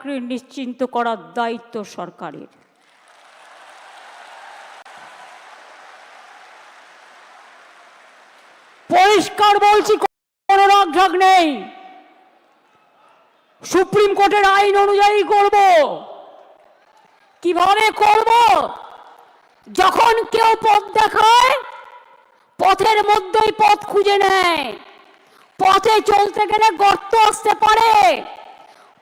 চাকরি নিশ্চিন্ত করার দায়িত্ব সরকারের। পরিষ্কার বলছি, কোনো রাগঢাক নেই। সুপ্রিম কোর্টের আইন অনুযায়ী করব। কীভাবে করব? যখন কেউ পথ দেখায়, পথের মধ্যেই পথ খুঁজে নেয়। পথে চলতে গেলে গর্ত আসতে পারে।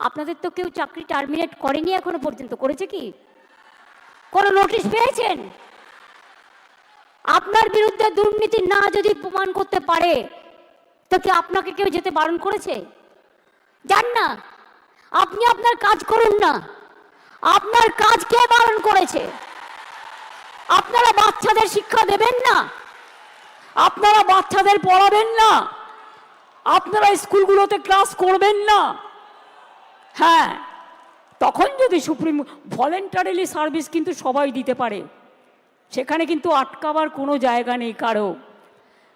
আপনাদের তো কেউ চাকরি টার্মিনেট করেনি এখনও পর্যন্ত, করেছে কি? কোনো নোটিশ পেয়েছেন? আপনার বিরুদ্ধে দুর্নীতি না যদি প্রমাণ করতে পারে, তো কি আপনাকে কেউ যেতে বারণ করেছে? যান না। আপনি আপনার কাজ করুন না। আপনার কাজ কে বারণ করেছে? আপনারা বাচ্চাদের শিক্ষা দেবেন না? আপনারা বাচ্চাদের পড়াবেন না? আপনারা স্কুলগুলোতে ক্লাস করবেন না? হ্যাঁ তখন যদি সুপ্রিম ভলেন্টারিলি সার্ভিস কিন্তু সবাই দিতে পারে, সেখানে কিন্তু আটকাবার কোনো জায়গা নেই কারও।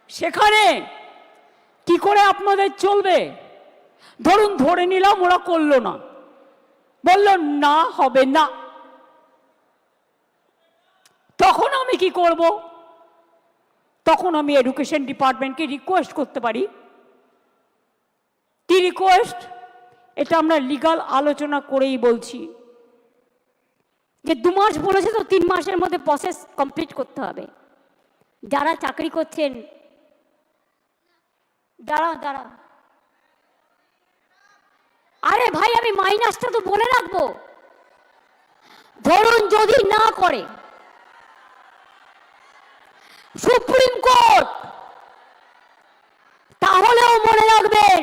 সেখানে কি করে আপনাদের চলবে? ধরুন, ধরে নিলাম ওরা করল না। বলল, না, হবে না। তখন আমি কি করব? তখন আমি এডুকেশন ডিপার্টমেন্টকে রিকোয়েস্ট করতে পারি। কি রিকোয়েস্ট এটা আমরা লিগাল আলোচনা করেই বলছি। যে দু মাস বলেছে তো তিন মাসের মধ্যে প্রসেস কমপ্লিট করতে হবে। যারা চাকরি করছেন দাঁড়া দাঁড়া আরে ভাই, আমি মাইনাসটা তো বলে রাখব। ধরুন যদি না করে, সুপ্রিম কোর্ট, তাহলেও মনে রাখবেন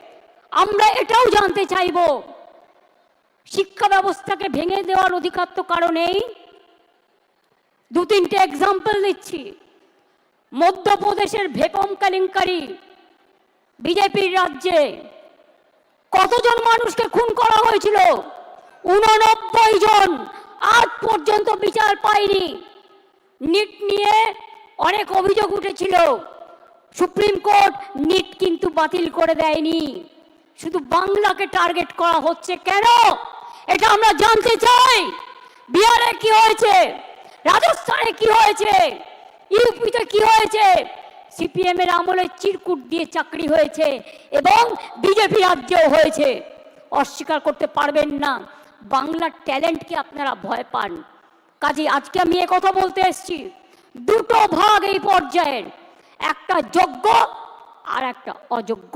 আমরা এটাও জানতে চাইব। শিক্ষা ব্যবস্থাকে ভেঙে দেওয়ার অধিকার তো কারণেই দু তিনটে এক্সাম্পল দিচ্ছি মধ্যপ্রদেশের ভেপম কেলেঙ্কারি বিজেপির রাজ্যে কতজন মানুষকে খুন করা হয়েছিল? উননব্বই জন। আজ পর্যন্ত বিচার পায়নি নিট নিয়ে অনেক অভিযোগ উঠেছিল। সুপ্রিম কোর্ট নিট কিন্তু বাতিল করে দেয়নি। শুধু বাংলাকে টার্গেট করা হচ্ছে কেন? এটা আমরা জানতে চাই। বিহারে কি হয়েছে? রাজস্থানে কি হয়েছে? ইউপিতে কি হয়েছে? সিপিএম এর আমলে চিরকুট দিয়ে চাকরি হয়েছে এবং বিজেপি রাজ্যেও হয়েছে। অস্বীকার করতে পারবেন না। বাংলার ট্যালেন্টকে আপনারা ভয় পান। কাজে আজকে আমি এ কথা বলতে এসেছি। দুটো ভাগ এই পর্যায়ের। একটা যোগ্য আর একটা অযোগ্য।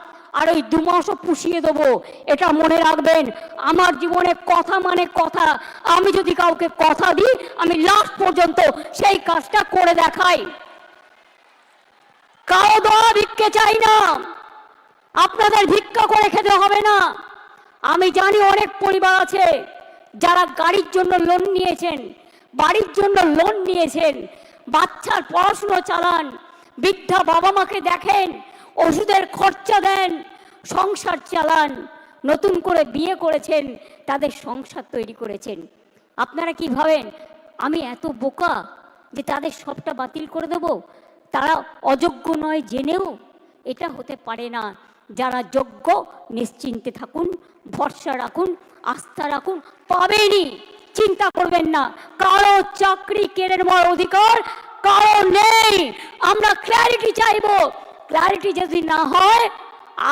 আর ওই দু মাসও পুষিয়ে দেবো, এটা মনে রাখবেন। আমার জীবনে কথা মানে কথা। আমি যদি কাউকে কথা দিই, আমি লাস্ট পর্যন্ত সেই কাজটা করে দেখাই। কারও দোয়া ভিক্ষে চাই না। আপনাদের ভিক্ষা করে খেতে হবে না। আমি জানি অনেক পরিবার আছে যারা গাড়ির জন্য লোন নিয়েছেন, বাড়ির জন্য লোন নিয়েছেন, বাচ্চার পড়াশুনো চালান, বৃদ্ধা বাবা মাকে দেখেন ওষুধের খরচা দেন, সংসার চালান, নতুন করে বিয়ে করেছেন, তাদের সংসার তৈরি করেছেন। আপনারা কি ভাবেন, আমি এত বোকা যে তাদের সবটা বাতিল করে দেব? তারা অযোগ্য নয় জেনেও এটা হতে পারে না। যারা যোগ্য, নিশ্চিন্তে থাকুন, ভরসা রাখুন, আস্থা রাখুন পাবেনই চিন্তা করবেন না। কারও চাকরি কেড়ে নেওয়ার অধিকার, কারও নেই। আমরা ক্ল্যারিটি চাইব। ক্ল্যারিটি যদি না হয়,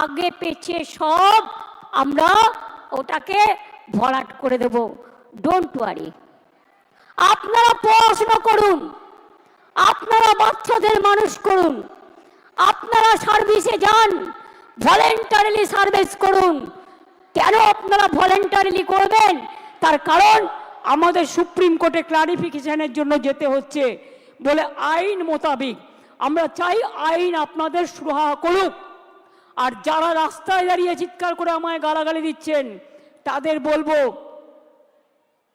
আগে পেছে সব আমরা ওটাকে ভরাট করে দেব। ডোন্ট ওয়ারি আপনারা পড়াশোনা করুন। আপনারা বাচ্চাদের মানুষ করুন। আপনারা সার্ভিসে যান। ভলেন্টারিলি সার্ভিস করুন। কেন আপনারা ভলেন্টারিলি করবেন? তার কারণ আমাদের সুপ্রিম কোর্টে ক্লারিফিকেশনের জন্য যেতে হচ্ছে বলে আইন মোতাবিক। আমরা চাই আইন আপনাদের সুরাহা করুক। আর যারা রাস্তায় দাঁড়িয়ে চিৎকার করে আমায় গালাগালি দিচ্ছেন, তাদের বলব,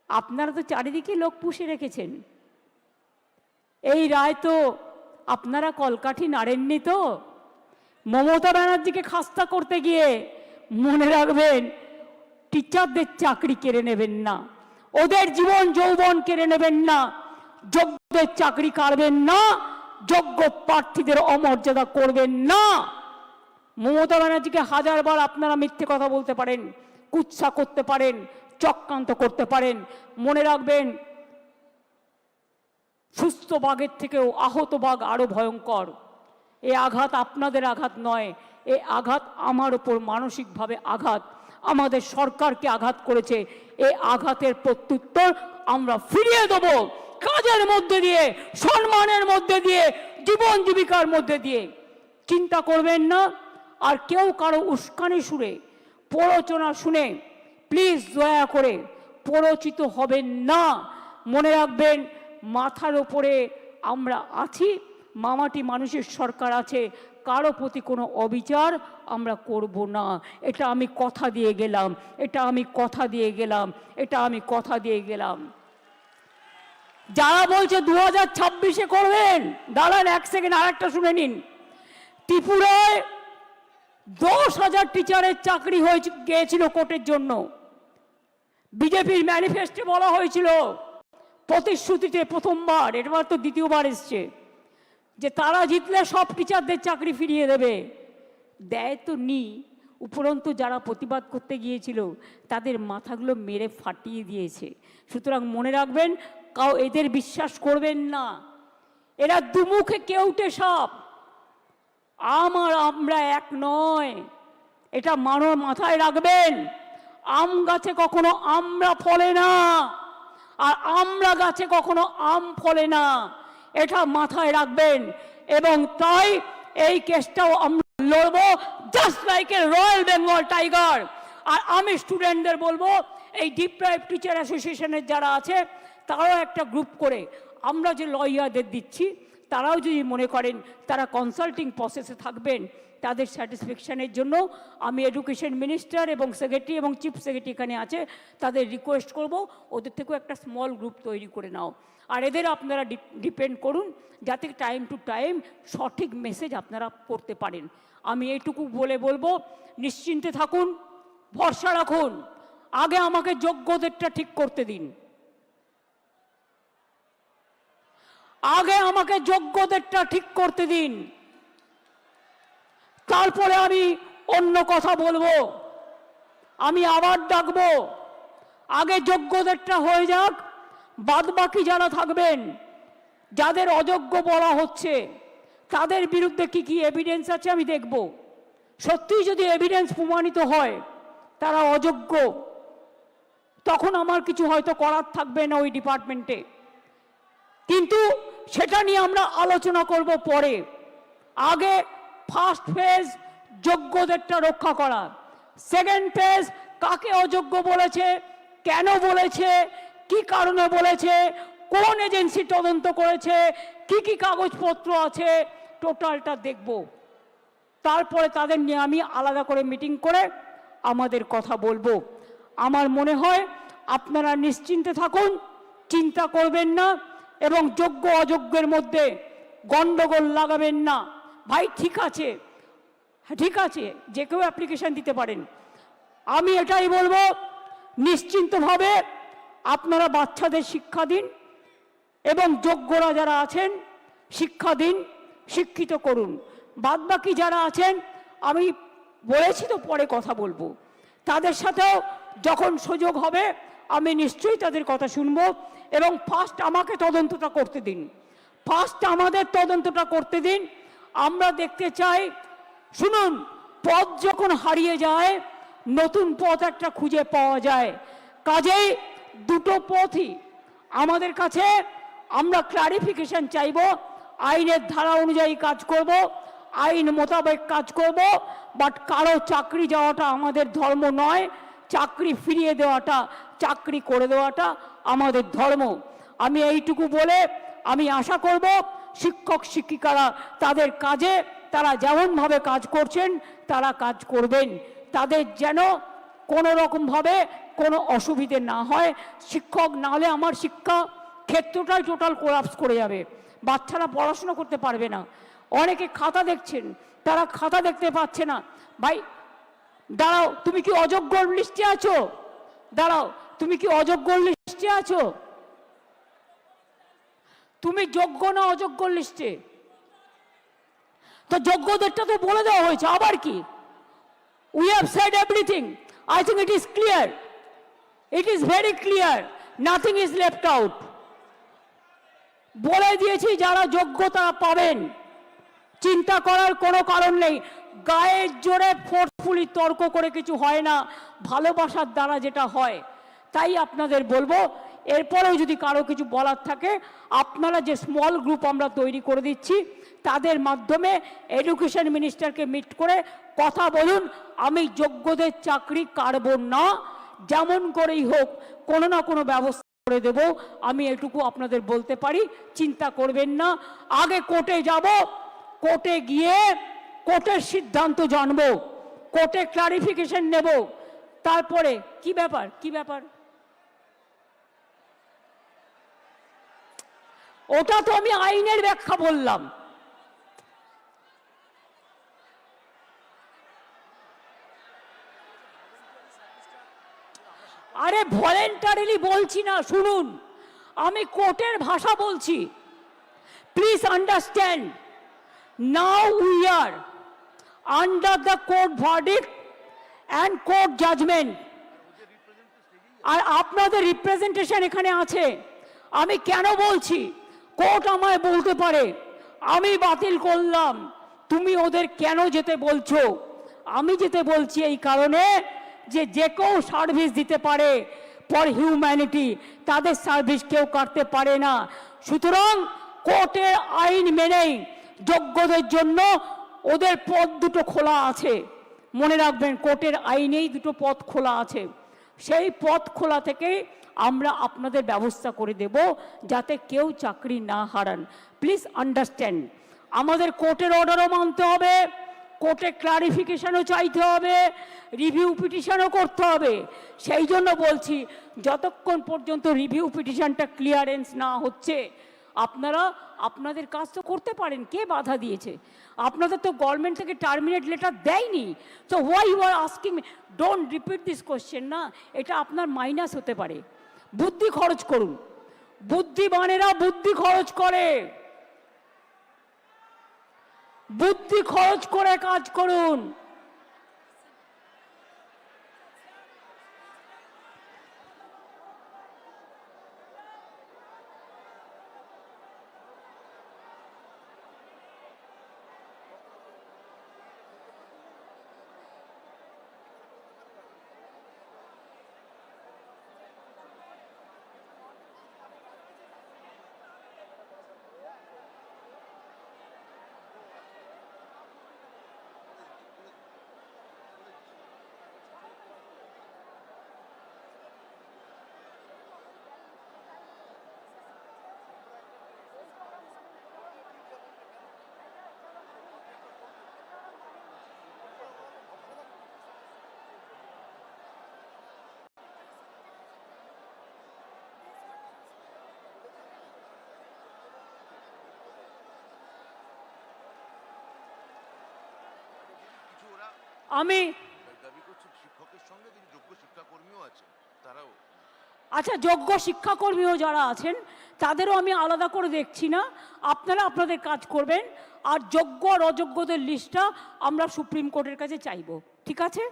আপনারা তো চারিদিকে লোক পুষে রেখেছেন। এই রায় তো আপনারা কলকাঠি নাড়েননি তো? মমতা ব্যানার্জিকে খাস্তা করতে গিয়ে মনে রাখবেন, টিচারদের চাকরি কেড়ে নেবেন না। ওদের জীবন যৌবন কেড়ে নেবেন না। যোগ্যদের চাকরি কাড়বেন না। যোগ্য প্রার্থীদের অমর্যাদা করবেন না। মমতা ব্যানার্জিকে হাজারবার আপনারা মিথ্যে কথা বলতে পারেন, কুৎসা করতে পারেন, চক্রান্ত করতে পারেন। মনে রাখবেন, সুস্থ বাঘের থেকেও আহত বাঘ আরও ভয়ঙ্কর। এ আঘাত আপনাদের আঘাত নয়, এ আঘাত আমার ওপর মানসিকভাবে আঘাত। আমাদের সরকারকে আঘাত করেছে এই আঘাতের প্রত্যুত্তর আমরা ফিরিয়ে দেব কাজের মধ্যে দিয়ে, সম্মানের মধ্যে দিয়ে, জীবন জীবিকার মধ্যে দিয়ে। চিন্তা করবেন না, আর কেউ কারও উস্কানি সুরে, প্ররোচনা শুনে, প্লিজ দয়া করে প্ররোচিত হবেন না। মনে রাখবেন, মাথার ওপরে আমরা আছি, মামাটি মানুষের সরকার আছে, কারও প্রতি কোনো অবিচার আমরা করব না। এটা আমি কথা দিয়ে গেলাম। এটা আমি কথা দিয়ে গেলাম। এটা আমি কথা দিয়ে গেলাম। যারা বলছে দু হাজার ছাব্বিশে করবেন, দাঁড়ান এক সেকেন্ড, আরেকটা শুনে নিন। ত্রিপুরায় দশ হাজার টিচারের চাকরি হয়ে গিয়েছিল কোর্টের জন্য। বিজেপির ম্যানিফেস্টে বলা হয়েছিল প্রতিশ্রুতিতে প্রথমবার এবার তো দ্বিতীয়বার এসছে, যে তারা জিতলে সব টিচারদের চাকরি ফিরিয়ে দেবে। দেয় তো নি। উপরন্তু যারা প্রতিবাদ করতে গিয়েছিল, তাদের মাথাগুলো মেরে ফাটিয়ে দিয়েছে। সুতরাং মনে রাখবেন, কাউ এদের বিশ্বাস করবেন না। এরা দুমুখে কেউটে সাপ। আমার আমরা এক নয়। এটা মানো মাথায় রাখবেন। আম গাছে কখনো আমরা ফলে না। আর আমরা গাছে কখনো আম ফলে না। এটা মাথায় রাখবেন। এবং তাই এই কেসটাও আমরা লড়বো just like a royal Bengal tiger আর আমি স্টুডেন্টদের বলব, এই ডিপ্রাইভ টিচার অ্যাসোসিয়েশনের যারা আছে, তারাও একটা গ্রুপ করে। আমরা যে লয়ারদের দিচ্ছি, তারাও যদি মনে করেন তারা কনসাল্টিং প্রসেসে থাকবেন, তাদের স্যাটিসফ্যাকশানের জন্য আমি এডুকেশন মিনিস্টার এবং সেক্রেটারি এবং চিফ সেক্রেটারি এখানে আছে, তাদের রিকোয়েস্ট করব, ওদের থেকেও একটা স্মল গ্রুপ তৈরি করে নাও। আর এদের আপনারা ডিপেন্ড করুন, যাতে টাইম টু টাইম সঠিক মেসেজ আপনারা করতে পারেন। আমি এইটুকু বলে বলব, নিশ্চিন্তে থাকুন, ভরসা রাখুন, আগে আমাকে যোগ্যদেরটা ঠিক করতে দিন। আগে আমাকে যোগ্যদেরটা ঠিক করতে দিন। তারপরে আমি অন্য কথা বলব। আমি আবার ডাকবো, আগে যোগ্যদেরটা হয়ে যাক বাদ বাকি যারা থাকবেন, যাদের অযোগ্য বলা হচ্ছে তাদের বিরুদ্ধে কি কি এভিডেন্স আছে আমি দেখব। সত্যিই যদি এভিডেন্স প্রমাণিত হয়, তারা অযোগ্য, তখন আমার কিছু হয়তো করার থাকবে না ওই ডিপার্টমেন্টে কিন্তু সেটা নিয়ে আমরা আলোচনা করব পরে। আগে ফার্স্ট ফেজ যোগ্যদেরটা রক্ষা করা। সেকেন্ড ফেজ কাকে অযোগ্য বলেছে, কেন বলেছে, কি কারণে বলেছে, কোন এজেন্সি তদন্ত করেছে কি কি কাগজপত্র আছে? টোটালটা দেখব। তারপরে তাদের নিয়ে আমি আলাদা করে মিটিং করে আমাদের কথা বলব। আমার মনে হয় আপনারা নিশ্চিন্তে থাকুন, চিন্তা করবেন না এবং যোগ্য অযোগ্যের মধ্যে গণ্ডগোল লাগাবেন না। ভাই, ঠিক আছে। হ্যাঁ ঠিক আছে। যে কেউ অ্যাপ্লিকেশন দিতে পারেন। আমি এটাই বলব, নিশ্চিন্তভাবে আপনারা বাচ্চাদের শিক্ষা দিন এবং যোগ্যরা যারা আছেন, শিক্ষা দিন, শিক্ষিত করুন। বাদবাকি যারা আছেন, আমি বলেছি তো পরে কথা বলব। তাদের সাথেও যখন সুযোগ হবে, আমি নিশ্চয়ই তাদের কথা শুনব এবং ফার্স্ট আমাকে তদন্তটা করতে দিন। ফার্স্ট আমাদের তদন্তটা করতে দিন। আমরা দেখতে চাই, শুনুন, পথ যখন হারিয়ে যায়, নতুন পথ একটা খুঁজে পাওয়া যায়। কাজেই দুটো পথই আমাদের কাছে আমরা ক্লারিফিকেশন চাইব, আইনের ধারা অনুযায়ী কাজ করব, আইন মোতাবেক কাজ করব বাট কারও চাকরি যাওয়াটা আমাদের ধর্ম নয়, চাকরি ফিরিয়ে দেওয়াটা, চাকরি করে দেওয়াটা আমাদের ধর্ম। আমি এইটুকু বলে আমি আশা করব, শিক্ষক শিক্ষিকারা তাদের কাজে, তারা যেমনভাবে কাজ করছেন, তারা কাজ করবেন। তাদের যেন কোনো রকমভাবে কোনো অসুবিধে না হয়। শিক্ষক না হলে আমার শিক্ষা ক্ষেত্রটাই টোটাল কোলাপস করে যাবে। বাচ্চারা পড়াশোনা করতে পারবে না। অনেকে খাতা দেখছেন, তারা খাতা দেখতে পাচ্ছে না। ভাই, দাঁড়াও, তুমি কি অযোগ্য লিস্টে আছো? দাঁড়াও, তুমি কি অযোগ্য লিস্টে আছো? তুমি যোগ্য না অযোগ্য লিস্টে? তো যোগ্যদেরটা তো বলে দেওয়া হয়েছে, আবার কি? We have said everything I think it is clear it is very clear nothing is left out বলে দিয়েছি, যারা যোগ্যতা পাবেন, চিন্তা করার কোনো কারণ নেই। গায়ের জোরে ফোর্সফুলি তর্ক করে কিছু হয় না, ভালোবাসার দ্বারা যেটা হয়, তাই আপনাদের বলব, এরপরেও যদি কারও কিছু বলার থাকে, আপনারা যে স্মল গ্রুপ আমরা তৈরি করে দিচ্ছি, তাদের মাধ্যমে এডুকেশন মিনিস্টারকে মিট করে কথা বলুন, আমি যোগ্যদের চাকরি কাড়ব না, যেমন করেই হোক, কোনো না কোনো ব্যবস্থা করে দেব, আমি এটুকু আপনাদের বলতে পারি, চিন্তা করবেন না। আগে কোর্টে যাব, কোর্টে গিয়ে কোর্টের সিদ্ধান্ত জানব, কোর্টে ক্লারিফিকেশন নেব। তারপরে, কি ব্যাপার কি ব্যাপার? ওটা তো আমি আইনের ব্যাখ্যা বললাম। আরে ভলেন্টারিলি বলছি না, শুনুন। আমি কোর্টের ভাষা বলছি। Please understand now we are under the court verdict and court judgement আর আপনাদের রিপ্রেজেন্টেশন এখানে আছে। আমি কেন বলছি? কোর্ট আমায় বলতে পারে। আমি বাতিল করলাম। তুমি ওদের কেন যেতে বলছো? আমি যেতে বলছি এই কারণে যে যে কেউ সার্ভিস দিতে পারে ফর হিউম্যানিটি তাদের সার্ভিস কেউ কাটতে পারে না। সুতরাং কোর্টের আইন মেনেই যোগ্যদের জন্য ওদের পথ দুটো খোলা আছে। মনে রাখবেন, কোর্টের আইনেই দুটো পথ খোলা আছে। সেই পথ খোলা থেকেই আমরা আপনাদের ব্যবস্থা করে দেব যাতে কেউ চাকরি না হারান। প্লিজ আন্ডারস্ট্যান্ড আমাদের কোর্টের অর্ডারও মানতে হবে। কোর্টে ক্লারিফিকেশনও চাইতে হবে রিভিউ পিটিশনও করতে হবে। সেই জন্য বলছি, যতক্ষণ পর্যন্ত রিভিউ পিটিশনটা ক্লিয়ারেন্স না হচ্ছে, আপনারা, আপনাদের কাজ তো করতে পারেন, কে বাধা দিয়েছে? আপনাদের তো গভর্নমেন্ট থেকে টার্মিনেট লেটার দেয়নি। তো why you are asking don't repeat this question না, এটা আপনার মাইনাস হতে পারে। বুদ্ধি খরচ করুন। বুদ্ধিমানেরা বুদ্ধি খরচ করে। বুদ্ধি খরচ করে কাজ করুন। তারাও আচ্ছা যোগ্য শিক্ষাকর্মীও যারা আছেন, তাদেরও আমি আলাদা করে দেখছি না। আপনারা আপনাদের কাজ করবেন আর যোগ্য আর অযোগ্যদের লিস্টটা আমরা সুপ্রিম কোর্টের কাছে চাইব, ঠিক আছে?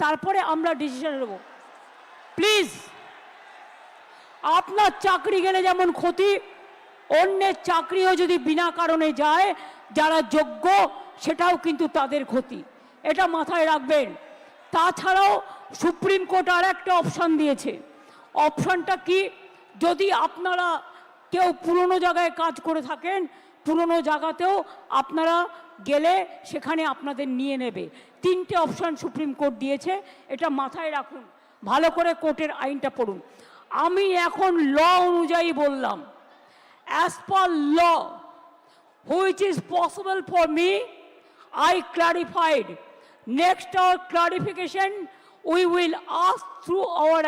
তারপরে আমরা ডিসিশন নেব। প্লিজ, আপনার চাকরি গেলে যেমন ক্ষতি, অন্যের চাকরিও যদি বিনা কারণে যায়, যারা যোগ্য সেটাও কিন্তু তাদের ক্ষতি। এটা মাথায় রাখবেন। তাছাড়াও সুপ্রিম কোর্ট আর একটা অপশান দিয়েছে। অপশানটা কি? যদি আপনারা কেউ পুরনো জায়গায় কাজ করে থাকেন, পুরনো জায়গাতেও আপনারা গেলে সেখানে আপনাদের নিয়ে নেবে। তিনটে অপশান সুপ্রিম কোর্ট দিয়েছে, এটা মাথায় রাখুন। ভালো করে কোর্টের আইনটা পড়ুন। আমি এখন ল অনুযায়ী বললাম। As per law which is possible for me I clarified. Next, our clarification, we will ask through our